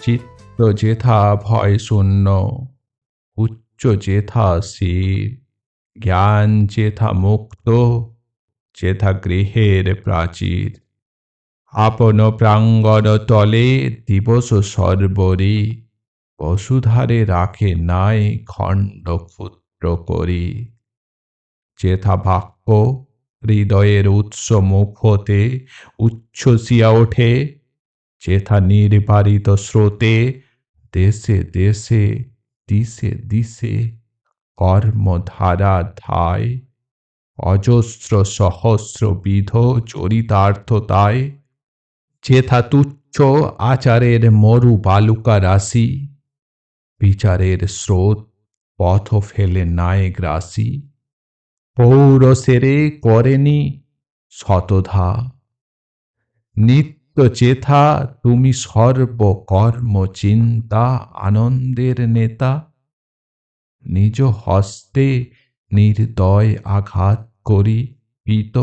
চিত্ত যেথা ভয় শূন্য উচ্চ যেথা শির জ্ঞান যেথা মুক্ত যেথা গৃহের প্রাচীর আপন প্রাঙ্গণ তলে দিবস সর্বরি বসুধারে রাখে নাই খণ্ড ক্ষুদ্র করি যেথা বাক্য হৃদয়ের উৎস মুখ হতে উচ্ছ্বসিয়া ওঠে যেথা নির্বারিত স্রোতে দেশে দেশে দিশে দিশে কর্মধারা ধায় অজস্র সহস্র বিধ চরিতার্থতায় যেথা তুচ্ছ আচারের মরু বালুকা রাশি বিচারের স্রোত পথ ফেলে নাই রাশি পৌর সেরে করেনি শতধা নিত্য চেথা তুমি সর্বকর্ম চিন্তা আনন্দের নেতা। নিজ হস্তে নির্দয় আঘাত করি পিত।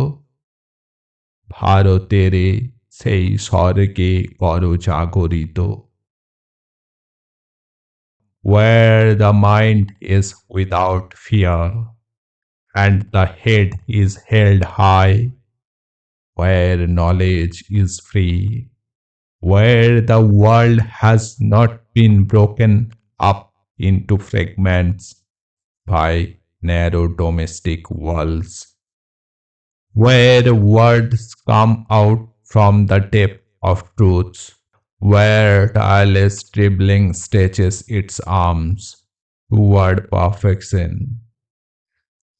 ভারতেরে সেই স্বর্গে কর জাগরিত। Where the mind is without fear and the head is held high, where knowledge is free, where the world has not been broken up into fragments by narrow domestic walls, where words come out from the depth of truths, where tireless dribbling stretches its arms toward perfection,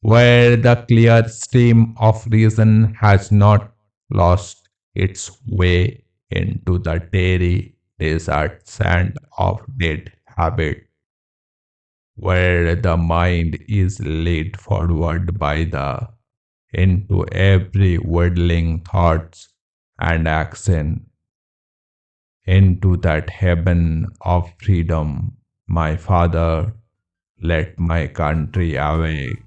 where the clear stream of reason has not lost its way into the dairy desert sand of dead habit, where the mind is led forward by the into every whirling thoughts and action into that heaven of freedom, my father, let my country awake.